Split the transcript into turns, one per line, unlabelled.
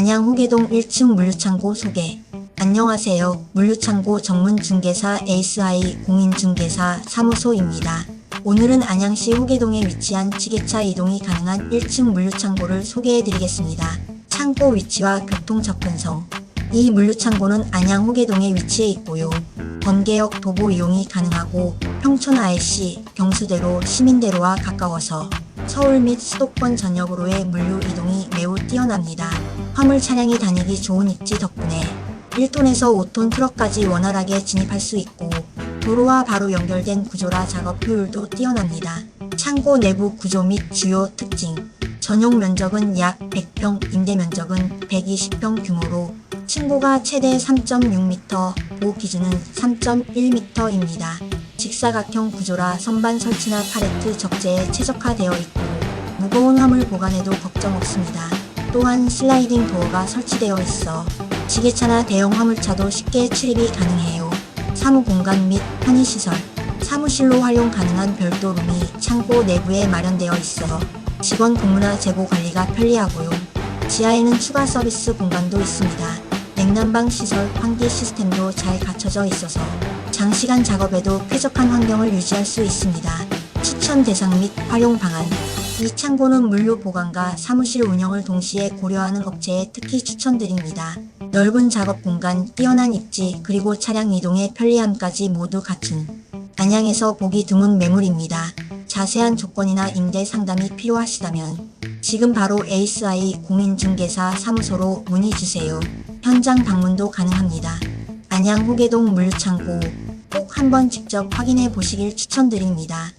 안양 호계동 1층 물류창고 소개. 안녕하세요. 물류창고 전문 중개사 에이스아이 공인중개사 사무소입니다. 오늘은 안양시 호계동에 위치한 지게차 이동이 가능한 1층 물류창고를 소개해 드리겠습니다. 창고 위치와 교통 접근성. 이 물류창고는 안양 호계동에 위치해 있고요. 번개역 도보 이용이 가능하고 평촌 IC, 경수대로, 시민대로와 가까워서 서울 및 수도권 전역으로의 물류 이동이 매우 뛰어납니다. 화물 차량이 다니기 좋은 입지 덕분에 1톤에서 5톤 트럭까지 원활하게 진입할 수 있고 도로와 바로 연결된 구조라 작업 효율도 뛰어납니다. 창고 내부 구조 및 주요 특징 전용 면적은 약 100평, 임대 면적은 120평 규모로 층고가 최대 3.6m, 보호 기준은 3.1m입니다. 직사각형 구조라 선반 설치나 팔레트 적재에 최적화되어 있고 무거운 화물 보관에도 걱정 없습니다. 또한 슬라이딩 도어가 설치되어 있어 지게차나 대형 화물차도 쉽게 출입이 가능해요. 사무 공간 및 편의시설, 사무실로 활용 가능한 별도 룸이 창고 내부에 마련되어 있어 직원 근무나 재고 관리가 편리하고요. 지하에는 추가 서비스 공간도 있습니다. 냉난방 시설, 환기 시스템도 잘 갖춰져 있어서 장시간 작업에도 쾌적한 환경을 유지할 수 있습니다. 추천 대상 및 활용 방안. 이 창고는 물류 보관과 사무실 운영을 동시에 고려하는 업체에 특히 추천드립니다. 넓은 작업 공간, 뛰어난 입지, 그리고 차량 이동의 편리함까지 모두 갖춘 안양에서 보기 드문 매물입니다. 자세한 조건이나 임대 상담이 필요하시다면 지금 바로 에이스아이 공인중개사 사무소로 문의 주세요. 현장 방문도 가능합니다. 안양 호계동 물류창고 꼭 한번 직접 확인해 보시길 추천드립니다.